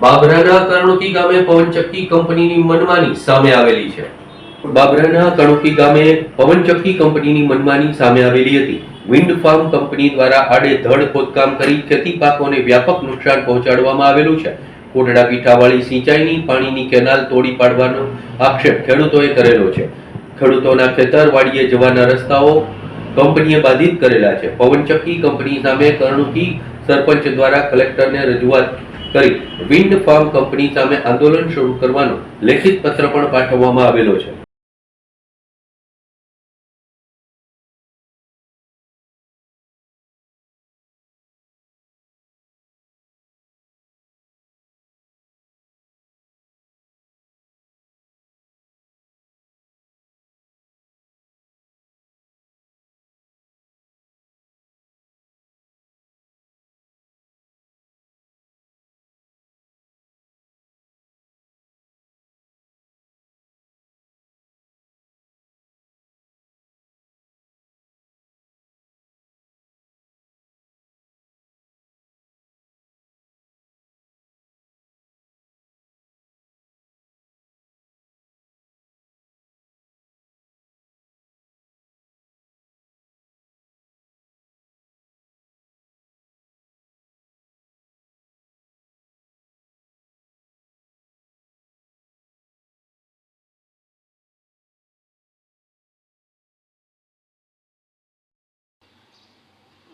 બાબરાના કણોકી ગામે પવનચક્કી કંપનીની મનમાની સામે આવેલી છે. બાબરાના કણોકી ગામે પવનચક્કી કંપનીની મનમાની સામે આવેલી હતી. વિન્ડ ફાર્મ કંપની દ્વારા આડેધડ ખોદકામ કરી ખેતી પાકોને વ્યાપક નુકસાન પહોંચાડવામાં આવેલું છે. કોટડા પીઠાવાળી સિંચાઈની પાણીની કેનાલ તોડી પાડવાનો આક્ષેપ ખેડૂતોએ કરેલો છે. ખેડૂતોના ખેતરવાડીએ જવાના રસ્તાઓ કંપનીએ બાધિત કરેલા છે. પવનચક્કી કંપની સામે કરણુકી સરપંચ દ્વારા કલેક્ટરને રજૂઆત કરી વિન્ડ ફાર્મ કંપની સામે આંદોલન શરૂ કરવાનો લેખિત પત્ર પણ પાઠવવામાં આવેલો છે.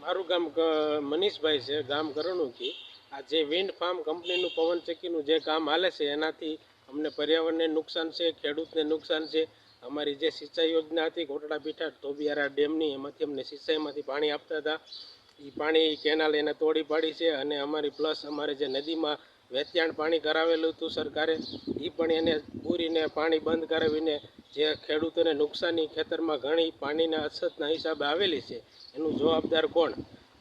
મારું ગામ મનીષભાઈ છે, ગામ કરણુકી આ જે વિન્ડ ફાર્મ કંપનીનું પવનચક્કીનું જે કામ હાલે છે, એનાથી અમને પર્યાવરણને નુકસાન છે, ખેડૂતને નુકસાન છે. અમારી જે સિંચાઈ યોજના હતી કોટડા પીઠા ધોબિયારા ડેમની, એમાંથી અમને સિંચાઈમાંથી પાણી આપતા હતા. એ પાણી કેનાલ એને તોડી પાડી છે અને અમારી પ્લસ અમારે જે નદીમાં વેચાણ પાણી કરાવેલું હતું સરકારે એ પણ એને પૂરીને પાણી બંધ કરાવીને જે ખેડૂતોને નુકસાની ખેતરમાં ઘણી પાણીના અછતના હિસાબે આવેલી છે, એનું જવાબદાર કોણ?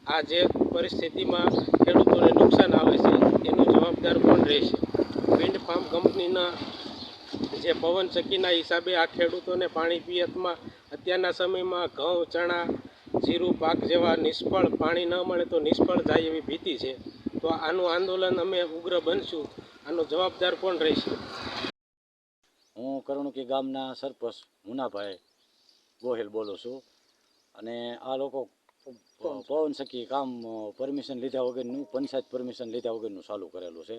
આ જે પરિસ્થિતિમાં ખેડૂતોને નુકસાન આવે છે, એનો જવાબદાર કોણ રહેશે? વિન્ડ ફાર્મ કંપનીના જે પવન ચક્કીના હિસાબે આ ખેડૂતોને પાણી પિયતમાં અત્યારના સમયમાં ઘઉં, ચણા, જીરું, પાક જેવા નિષ્ફળ પાણી ન મળે તો નિષ્ફળ જાય એવી ભીતિ છે. તો આનું આંદોલન અમે ઉગ્ર બનશું. આનો જવાબદાર કોણ રહેશે? હું કરણુકી ગામના સરપંચ મુનાભાઈ ગોહિલ બોલું છું. અને આ લોકો પવન સખી કામ પરમિશન લીધા વગરનું, પંચાયત પરમિશન લીધા વગરનું ચાલુ કરેલું છે.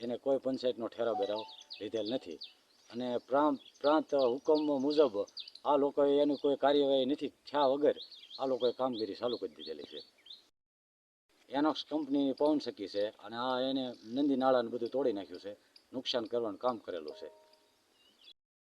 એને કોઈ પંચાયતનો ઠેરા બેરાવ લીધેલ નથી. અને પ્રાંત પ્રાંત હુકમ મુજબ આ લોકોએ એની કોઈ કાર્યવાહી નથી થયા વગર આ લોકોએ કામગીરી ચાલુ કરી દીધેલી છે. એનોક્સ કંપનીની પવન સખી છે અને આ એને નંદી નાળાને બધું તોડી નાખ્યું છે. નુકસાન કરવાનું કામ કરેલું છે.